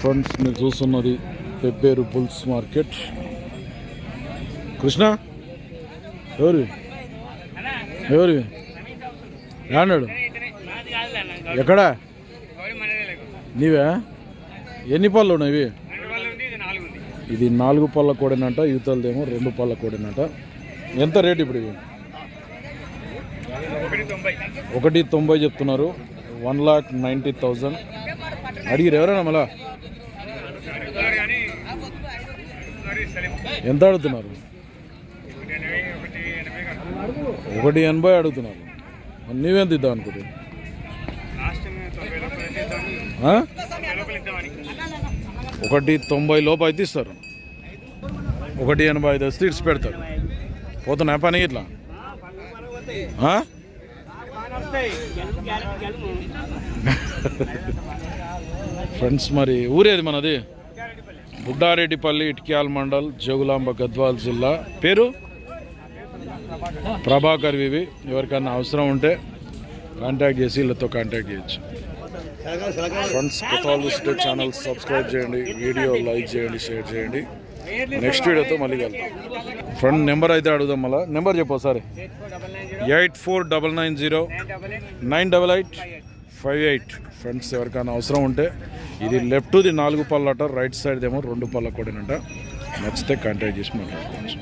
Friends మీరు చూస్తున్నది Pebbair bulls market. Krishna? ఎవరు ఎవరివి? రాన్నాడు ఎక్కడ? నీవే? ఎన్ని పళ్ళు ఉన్నాయి ఇది నాలుగు పళ్ళ కోడినంట యువతలదేమో రెండు పళ్ళ కోడినంట. ఎంత రేట్ ఇప్పుడు ఇవి? ఒకటి తొంభై చెప్తున్నారు. One lakh ninety thousand. అడిగిరు ఎవరైనా మళ్ళా? ఎంత అడుగుతున్నారు? ఒకటి ఎనభై అడుగుతున్నారు. నీవెంత ఇద్దాం అనుకుంటు ఒకటి తొంభై లోపు అయితే ఇస్తారు. ఒకటి ఎనభై ఐదు వస్తే ఇడిచి పెడతారు. పోతున్నా పని ఇట్లా? ఫ్రెండ్స్ మరి ఊరేది మనది? బుడ్డారెడ్డిపల్లి ఇటిక్యాల మండల్ జోగులాంబ గద్వాల్ జిల్లా. పేరు? ప్రభాకర్ వివి. ఎవరికైనా అవసరం ఉంటే కాంటాక్ట్ చేసి వీళ్ళతో కాంటాక్ట్ చేయొచ్చు. ఫ్రెండ్స్ చూస్తే ఛానల్ సబ్స్క్రైబ్ చేయండి. వీడియో లైక్ చేయండి షేర్ చేయండి. నెక్స్ట్ వీడియోతో మళ్ళీ కలుద్దాం. ఫ్రెండ్ నెంబర్ అయితే అడుగుదాం మళ్ళీ. నెంబర్ చెప్పు ఒకసారి. Eight four double nine zero. Nine double eight five eight friends ఎవరికైనా అవసరం ఉంటే ఇది లెఫ్ట్ది నాలుగు పళ్ళట రైట్ సైడ్ ఏమో రెండు పళ్ళ కూడా నచ్చితే కాంటాక్ట్ చేసి మాట్లాడుకోవచ్చు.